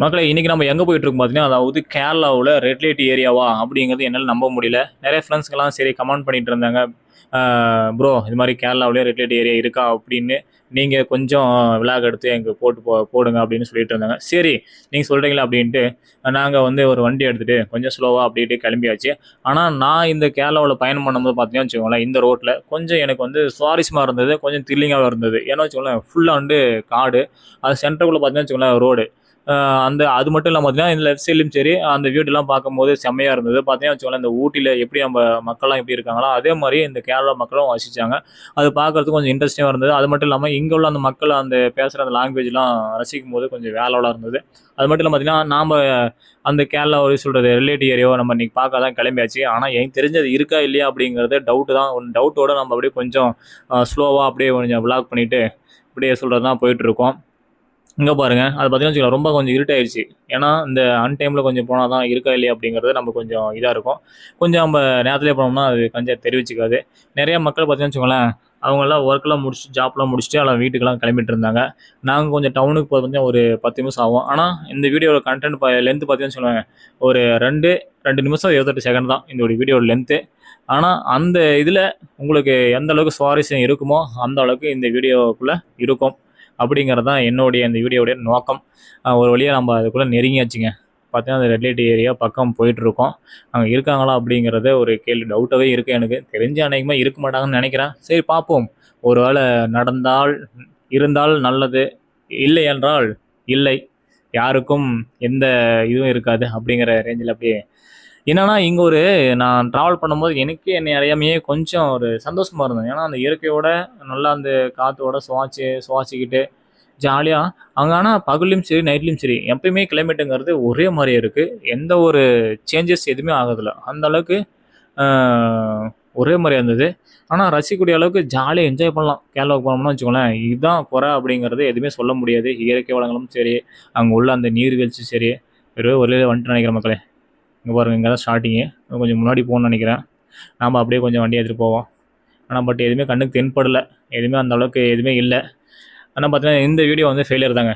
மக்களை இன்றைக்கி நம்ம எங்கே போயிட்டு இருக்கோம் பார்த்தீங்கன்னா அதாவது கேரளாவில் ரெட் லைட் ஏரியாவா அப்படிங்கிறது என்னால் நம்ப முடியல. நிறைய ஃப்ரெண்ட்ஸ்க்கெல்லாம் சரி கமெண்ட் பண்ணிகிட்டு இருந்தாங்க. ப்ரோ இது மாதிரி கேரளாவிலே ரெட் லைட் ஏரியா இருக்கா அப்படின்னு நீங்கள் கொஞ்சம் விளாக் எடுத்து எங்கள் போட்டு போ போடுங்க அப்படின்னு சொல்லிட்டு இருந்தாங்க. சரி நீங்கள் சொல்கிறீங்களா அப்படின்ட்டு நாங்கள் வந்து ஒரு வண்டி எடுத்துகிட்டு கொஞ்சம் ஸ்லோவாக அப்படின்ட்டு கிளம்பியாச்சு. ஆனால் நான் இந்த கேரளாவில் பயணம் பண்ணும்போது பார்த்தீங்கன்னா வச்சுக்கோங்களேன் இந்த ரோட்டில் கொஞ்சம் எனக்கு வந்து சுவாரஸ்யமாக இருந்தது கொஞ்சம் த்ரில்லிங்காக இருந்தது. ஏன்னா வச்சுக்கோங்களேன் ஃபுல்லாக வந்து காடு. அது சென்டருக்குள்ளே பார்த்தீங்கன்னா வச்சுக்கோங்களேன் ரோடு அந்த அது மட்டும் இல்லாமல் பார்த்தீங்கன்னா இந்த லெஃப்ட் சைட்லையும் சரி அந்த வீடுலாம் பார்க்கும்போது செம்மையாக இருந்தது. பார்த்தீங்கன்னா வச்சுக்கோங்களேன் இந்த ஊட்டியில் எப்படி நம்ம மக்கள்லாம் எப்படி இருக்காங்களோ அதே மாதிரி இந்த கேரளா மக்களும் வசித்தாங்க அது பார்க்கறதுக்கு கொஞ்சம் இன்ட்ரெஸ்டிங்காக இருந்தது. அது மட்டும் இல்லாமல் இங்கே உள்ள அந்த மக்கள் அந்த பேசுகிற அந்த லாங்குவேஜ்லாம் ரசிக்கும் போது கொஞ்சம் வேலோட இருந்தது. அது மட்டும் இல்லாமல் பார்த்தீங்கன்னா நாம் அந்த கேரளா ஒரு சொல்கிறது ரிலேட்டிவ் ஏரியாவோ நம்ம இன்றைக்கி பார்க்க தான் கிளம்பியாச்சு. ஆனால் எனக்கு தெரிஞ்சது இருக்கா இல்லையா அப்படிங்கிறது டவுட்டு தான். ஒன் டவுட்டோடு நம்ம அப்படியே கொஞ்சம் ஸ்லோவாக அப்படியே கொஞ்சம் விளாக் பண்ணிவிட்டு அப்படியே சொல்கிறது தான் போயிட்டுருக்கோம் இங்கே பாருங்கள் அது பார்த்தீங்கன்னா வச்சுக்கோங்களேன் ரொம்ப கொஞ்சம் இருட்டாயிருச்சு. ஏன்னா இந்த அன்டைமில் கொஞ்சம் போனால் தான் இருக்கா இல்லையா அப்படிங்கிறது நம்ம கொஞ்சம் இதாக இருக்கும். கொஞ்சம் நம்ம நேரத்துலேயே போனோம்னா அது கொஞ்சம் தெரிவிச்சுக்காது. நிறைய மக்கள் பார்த்தீங்கன்னா வச்சுக்கோங்களேன் அவங்கெல்லாம் ஒர்க்கெலாம் முடிச்சு ஜாப்லாம் முடிச்சுட்டு எல்லாம் வீட்டுக்கெலாம் கிளம்பிட்டு இருந்தாங்க. நாங்கள் கொஞ்சம் டவுனுக்கு போகிறது கொஞ்சம் ஒரு பத்து நிமிஷம் ஆகும். ஆனால் இந்த வீடியோவில் கண்டென்ட் லென்த்து பார்த்தீங்கன்னு சொல்லுவாங்க ஒரு ரெண்டு ரெண்டு நிமிஷம் இருபத்தெட்டு செகண்ட் தான் இந்த வீடியோட லென்த்து ஆனால் அந்த இதில் உங்களுக்கு எந்த அளவுக்கு சுவாரஸ்யம் இருக்குமோ அந்த அளவுக்கு இந்த வீடியோக்குள்ளே இருக்கும். அப்படிங்கிறது தான் என்னுடைய இந்த வீடியோடைய நோக்கம். ஒரு வழியாக நம்ம அதுக்குள்ளே நெருங்கியாச்சுங்க. பார்த்தீங்கன்னா அந்த ரெட் லைட் ஏரியா பக்கம் போயிட்டுருக்கோம். அங்கே இருக்காங்களா அப்படிங்கிறத ஒரு கேள்வி டவுட்டாகவே இருக்குது எனக்கு. தெரிஞ்ச அநேகமாக இருக்க மாட்டாங்கன்னு நினைக்கிறேன். சரி பார்ப்போம் ஒரு வேளை நடந்தால் இருந்தால் நல்லது இல்லை என்றால் இல்லை. யாருக்கும் எந்த இதுவும் இருக்காது அப்படிங்கிற ரேஞ்சில் அப்படியே என்னன்னா இங்கே ஒரு நான் ட்ராவல் பண்ணும்போது எனக்கு என்னை அறியாமையே கொஞ்சம் ஒரு சந்தோஷமாக இருந்தது. ஏன்னா அந்த இயற்கையோட நல்லா அந்த காற்றோட சுவாச்சு சுவாச்சிக்கிட்டு ஜாலியாக அங்கே ஆனால் பகல்லையும் சரி நைட்லேயும் சரி எப்பயுமே கிளைமேட்டுங்கிறது ஒரே மாதிரியே இருக்குது எந்த ஒரு சேஞ்சஸ் எதுவுமே ஆகுதில்ல அந்த அளவுக்கு ஒரே மாதிரியாக இருந்தது. ஆனால் ரசிக்கக்கூடிய அளவுக்கு ஜாலியாக என்ஜாய் பண்ணலாம். கேரளாவுக்கு போனோம்னா வச்சுக்கோங்களேன் இதுதான் குறை அப்படிங்கிறது எதுவுமே சொல்ல முடியாது. இயற்கை வளங்களும் சரி அங்கே உள்ள அந்த நீர்வீழ்ச்சி சரி வெறும் ஒரே வந்துட்டு நினைக்கிற மக்களே. இங்கே பாருங்க இங்கே தான் ஸ்டார்டிங்கு கொஞ்சம் முன்னாடி போகணும்னு நினைக்கிறேன். நாம் அப்படியே கொஞ்சம் வண்டி எடுத்துகிட்டு போவோம். ஆனால் பட் எதுவுமே கண்ணுக்கு தென்படலை. எதுவுமே அந்த அளவுக்கு எதுவுமே இல்லை. ஆனால் பார்த்தீங்கன்னா இந்த வீடியோ வந்து ஃபெயிலியர் தாங்க.